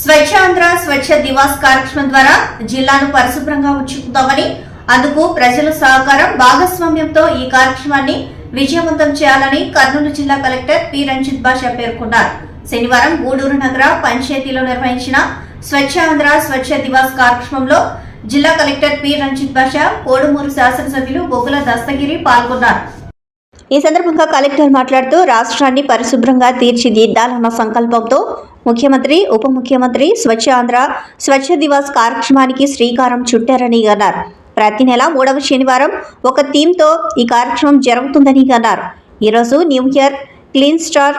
స్వచ్ఛాంధ్ర స్వచ్ఛ దివాస్ కార్యక్రమం ద్వారా జిల్లాను పరిశుభ్రంగా ఉంచుకుందామని అందుకు ప్రజల సహకారం భాగస్వామ్యంతో ఈ కార్యక్రమాన్ని విజయవంతం చేయాలని కర్నూలు జిల్లా కలెక్టర్ పి. రంజిత్ బాషా పేర్కొన్నారు శనివారం గూడూరు నగర పంచాయతీలో నిర్వహించిన స్వచ్ఛ ఆంధ్ర స్వచ్ఛ దివాస్ కార్యక్రమంలో జిల్లా కలెక్టర్ పి. రంజిత్ బాషా కోడుమూరు శాసనసభ్యులు బొగుల దస్తగిరి పాల్గొన్నారు. ఈ సందర్భంగా కలెక్టర్ మాట్లాడుతూ రాష్ట్రాన్ని పరిశుభ్రంగా తీర్చిదిద్దాలన్న సంకల్పంతో ముఖ్యమంత్రి ఉప ముఖ్యమంత్రి స్వచ్ఛ ఆంధ్ర స్వచ్ఛ దివాస్ కార్యక్రమానికి శ్రీకారం చుట్టారని అన్నారు. ప్రతి నెల మూడవ శనివారం ఒక థీమ్తో ఈ కార్యక్రమం జరుగుతుందని అన్నారు. ఈరోజు న్యూ ఇయర్ క్లీన్ స్టార్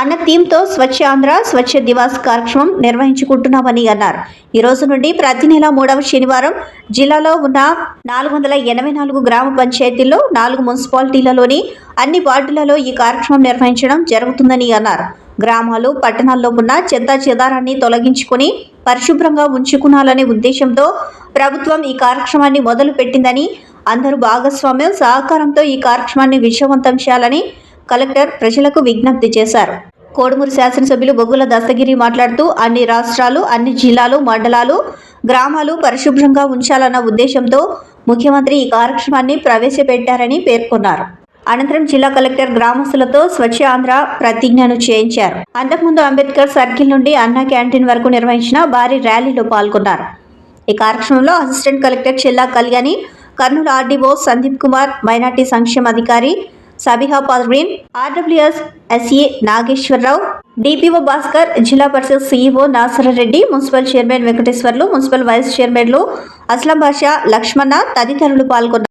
అన్న థీమ్తో స్వచ్ఛ ఆంధ్ర స్వచ్ఛ దివాస్ కార్యక్రమం నిర్వహించుకుంటున్నామని అన్నారు. ఈ రోజు నుండి ప్రతి నెల మూడవ శనివారం జిల్లాలో ఉన్న నాలుగు వందల ఎనభై నాలుగు గ్రామ పంచాయతీల్లో నాలుగు మున్సిపాలిటీలలోని అన్ని వార్డులలో ఈ కార్యక్రమం నిర్వహించడం జరుగుతుందని అన్నారు. గ్రామాలు పట్టణాల్లో ఉన్న చెత్త చెదారాన్ని తొలగించుకుని పరిశుభ్రంగా ఉంచుకునాలనే ఉద్దేశంతో ప్రభుత్వం ఈ కార్యక్రమాన్ని మొదలు పెట్టిందని అందరూ భాగస్వామ్యం సహకారంతో ఈ కార్యక్రమాన్ని విజయవంతం చేయాలని కలెక్టర్ ప్రజలకు విజ్ఞప్తి చేశారు. కోడుమూరు శాసనసభ్యులు బొగ్గుల దస్తగిరి మాట్లాడుతూ అన్ని రాష్ట్రాలు అన్ని జిల్లాలు మండలాలు గ్రామాలు పరిశుభ్రంగా ఉంచాలన్న ఉద్దేశంతో ముఖ్యమంత్రి ఈ కార్యక్రమాన్ని ప్రవేశపెట్టారని పేర్కొన్నారు. అనంతరం జిల్లా కలెక్టర్ గ్రామస్తులతో స్వచ్ఛ ఆంధ్ర ప్రతిజ్ఞను చేయించారు. అంతకుముందు అంబేద్కర్ సర్కిల్ నుండి అన్నా క్యాంటీన్ వరకు నిర్వహించిన భారీ ర్యాలీలో పాల్గొన్నారు. ఈ కార్యక్రమంలో assistant collector Chella Kalyani Kurnool RDO Sandeep Kumar minority సంక్షేమ అధికారి Sabiha Parveen RWS SA Nageswara Rao DPO Bhaskar Zilla Parishad CEO Nasara Reddy municipal chairman Venkateswarlu municipal vice చైర్మన్లు అస్లం బాషా లక్ష్మణ తదితరులు పాల్గొన్నారు.